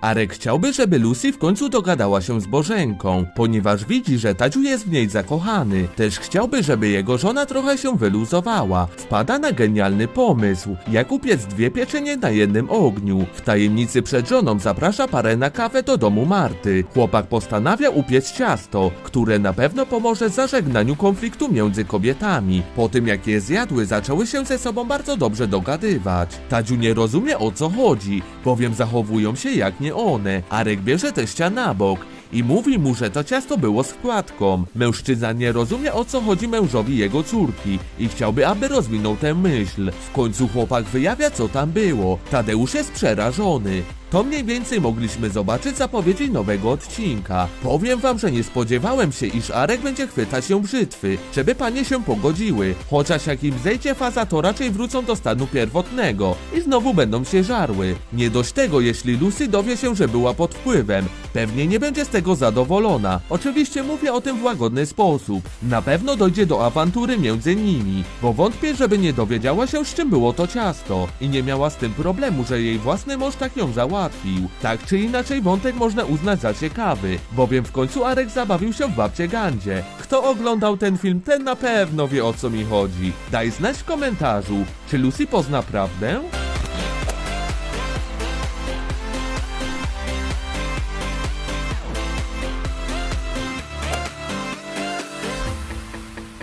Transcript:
Arek chciałby, żeby Lucy w końcu dogadała się z Bożenką, ponieważ widzi, że Tadziu jest w niej zakochany. Też chciałby, żeby jego żona trochę się wyluzowała. Wpada na genialny pomysł, jak upiec dwie pieczenie na jednym ogniu. W tajemnicy przed żoną zaprasza parę na kawę do domu Marty. Chłopak postanawia upiec ciasto, które na pewno pomoże zażegnaniu konfliktu między kobietami. Po tym jak je zjadły, zaczęły się ze sobą bardzo dobrze dogadywać. Tadziu nie rozumie o co chodzi, bowiem zachowują się jak nie one. Arek bierze teścia na bok i mówi mu, że to ciasto było z wkładką. Mężczyzna nie rozumie o co chodzi mężowi jego córki i chciałby, aby rozwinął tę myśl. W końcu chłopak wyjawia co tam było. Tadeusz jest przerażony. To mniej więcej mogliśmy zobaczyć zapowiedzi nowego odcinka. Powiem wam, że nie spodziewałem się, iż Arek będzie chwytać się brzytwy, żeby panie się pogodziły. Chociaż jak im zejdzie faza, to raczej wrócą do stanu pierwotnego i znowu będą się żarły. Nie dość tego, jeśli Lucy dowie się, że była pod wpływem. Pewnie nie będzie z tego zadowolona. Oczywiście mówię o tym w łagodny sposób. Na pewno dojdzie do awantury między nimi, bo wątpię, żeby nie dowiedziała się, z czym było to ciasto i nie miała z tym problemu, że jej własny mąż tak ją załatwił. Tak czy inaczej wątek można uznać za ciekawy, bowiem w końcu Arek zabawił się w babcie Gandzie. Kto oglądał ten film, ten na pewno wie o co mi chodzi. Daj znać w komentarzu, czy Lucy pozna prawdę?